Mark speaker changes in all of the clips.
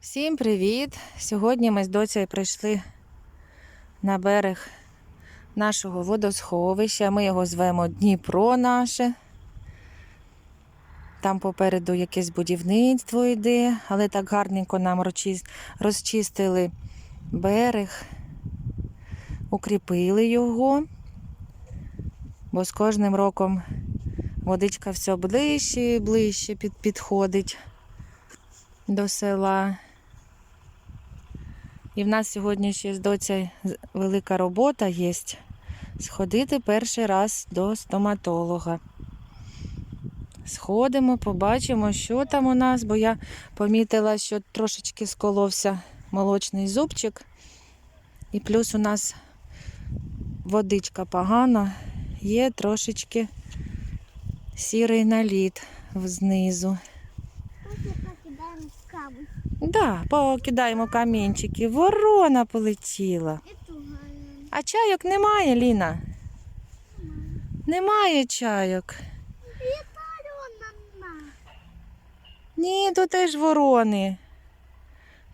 Speaker 1: Всім привіт! Сьогодні ми з доцею прийшли на берег нашого водосховища. Ми його звемо Дніпро наше. Там попереду якесь будівництво йде, але так гарненько нам розчистили берег, укріпили його, бо з кожним роком водичка все ближче і ближче підходить до села. І в нас сьогодні ще з доця велика робота є. Сходити перший раз до стоматолога. Сходимо, побачимо, що там у нас, бо я помітила, що трошечки сколовся молочний зубчик. І плюс у нас водичка погана, є трошечки сірий наліт знизу. Да, покидаємо камінчики. Ворона полетіла. А чайок немає, Ліна. Немає чайок. Ні, то теж ворони.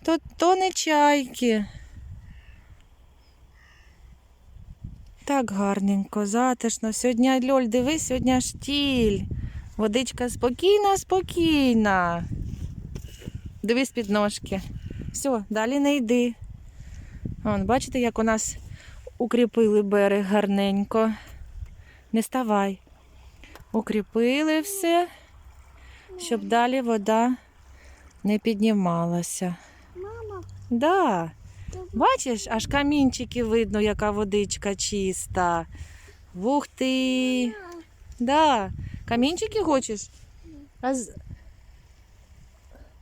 Speaker 1: То, то не чайки. Так гарненько, затишно. Сьогодні льоль, дивись, сьогодні штіль. Водичка спокійна, спокійна. Дивись під ножки. Все, далі не йди. Вон, бачите, як у нас укріпили берег гарненько. Не ставай. Укріпили все, щоб далі вода не піднімалася.
Speaker 2: Мама,
Speaker 1: Да. Бачиш, аж камінчики видно, яка водичка чиста. Ух ти. Да. Камінчики хочеш? А.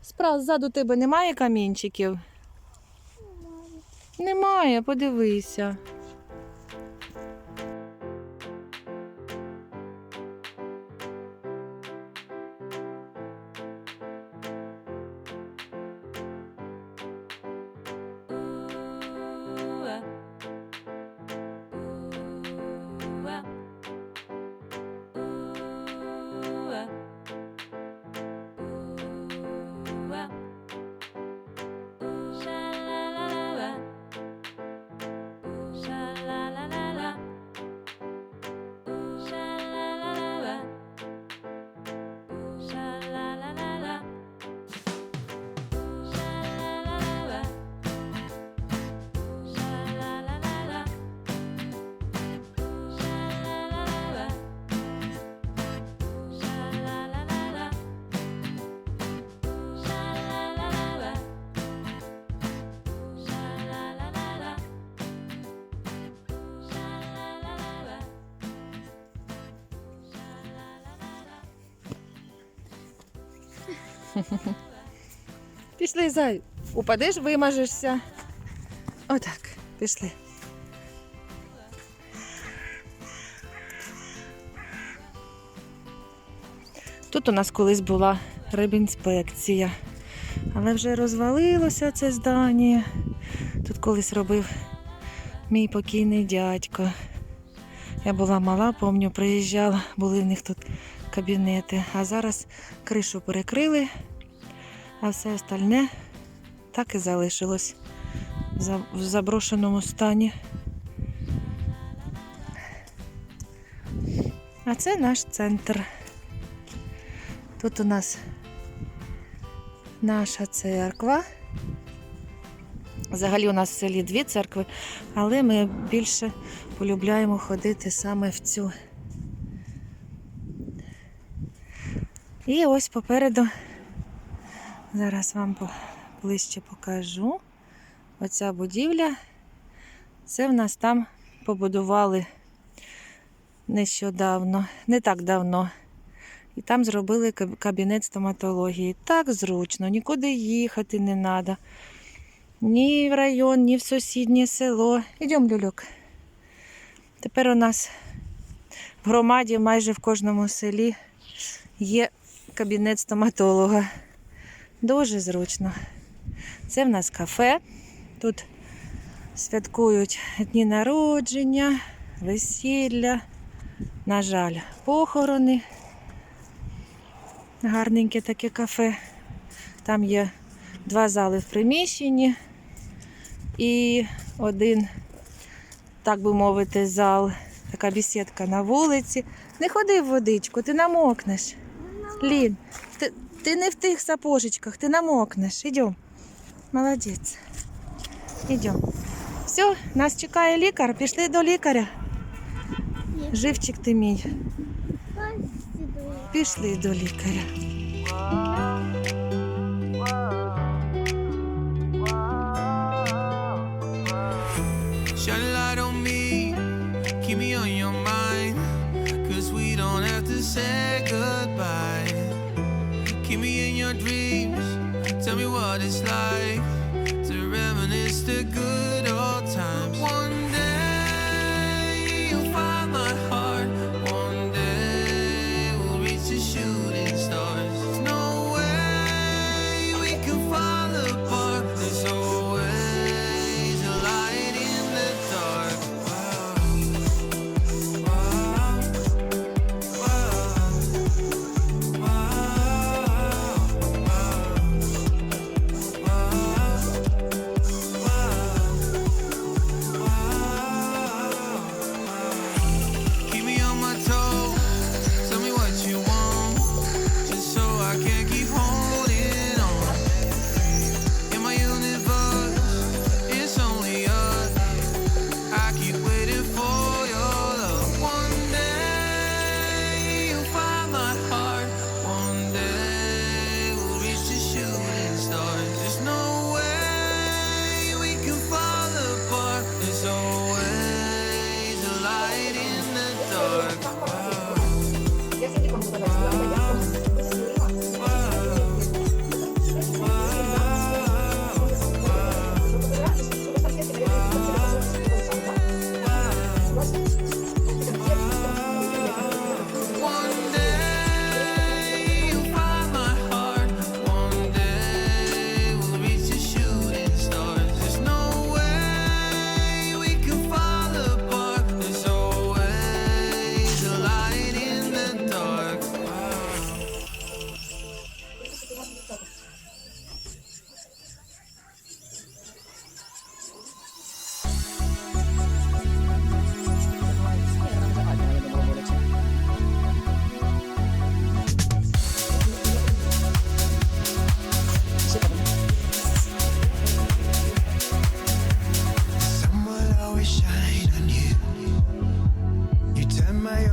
Speaker 1: Справа ззаду тебе немає камінчиків? Немає, подивися. Пішли, зай. Упадеш, вимажешся. Отак, пішли. Тут у нас колись була рибінспекція, але вже розвалилося це здання. Тут колись робив мій покійний дядько. Я була мала, пам'ятаю, приїжджала, були в них тут кабінети. А зараз кришу перекрили, а все остальне так і залишилось в заброшеному стані. А це наш центр. Тут у нас наша церква. Взагалі у нас в селі дві церкви, але ми більше полюбляємо ходити саме в цю. І ось попереду, зараз вам ближче покажу. Оця будівля. Це в нас там побудували нещодавно, не так давно. І там зробили кабінет стоматології. Так зручно, нікуди їхати не треба. Ні в район, ні в сусіднє село. Ідемо, Люлюк. Тепер у нас в громаді майже в кожному селі є кабінет стоматолога. Дуже зручно. Це в нас кафе. Тут святкують дні народження, весілля, на жаль, похорони. Гарненьке таке кафе. Там є два зали в приміщенні і один, так би мовити, зал, така бісідка на вулиці. Не ходи в водичку, ти намокнеш. Лін, ти, ти не в тих сапожечках, ти намокнеш. Ідем. Молодець. Ідем. Все, нас чекає лікар, пішли до лікаря. Живчик ти мій. Пішли до лікаря.
Speaker 3: Shine light on me, keep me on your mind, cause we don't have to say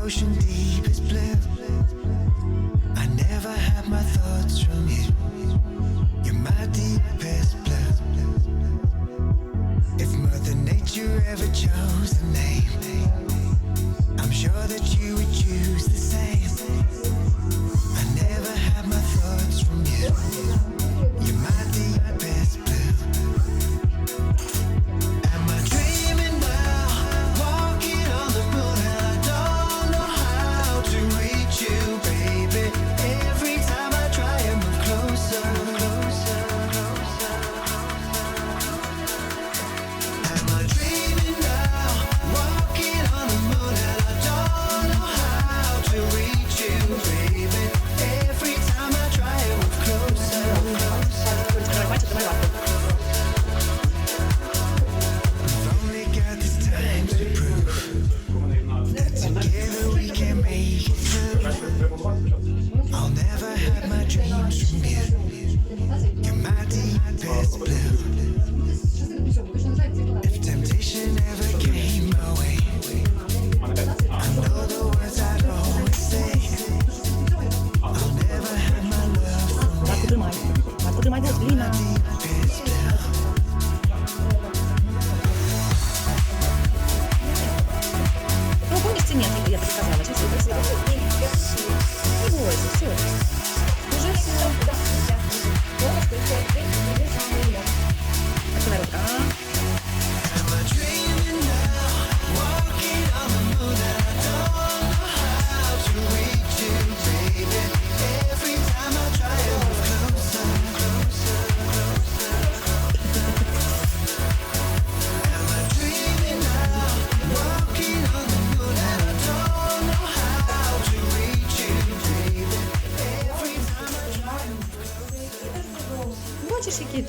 Speaker 1: 是你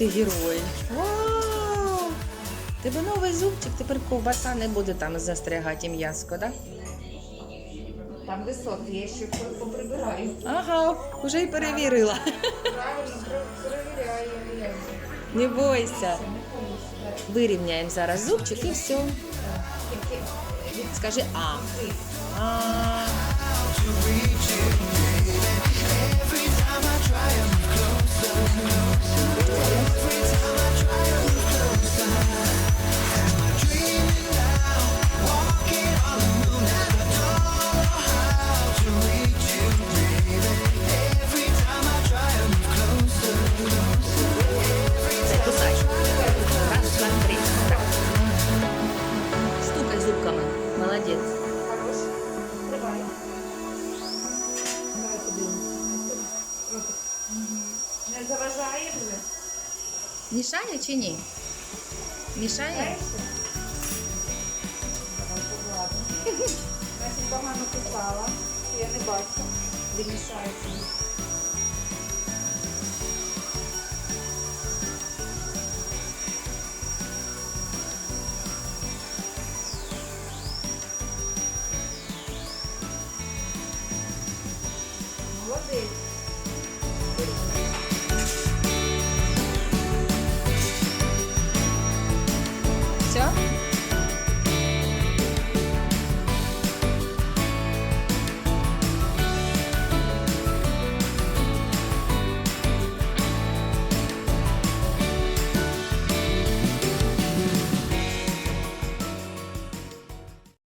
Speaker 1: герой? Вау! Тебе новий зубчик, тепер ковбаса не буде там застрягати м'яско, так? Да?
Speaker 4: Там високі, я ще поприбираю.
Speaker 1: Ага, вже й перевірила.
Speaker 4: Правильно, перевіряю.
Speaker 1: Не бойся. Вирівняємо зараз зубчик і все. Скажи. А. Мішає чи ні? Мішає?
Speaker 4: Значить, погано кусала. Я не бачу. Де мішається.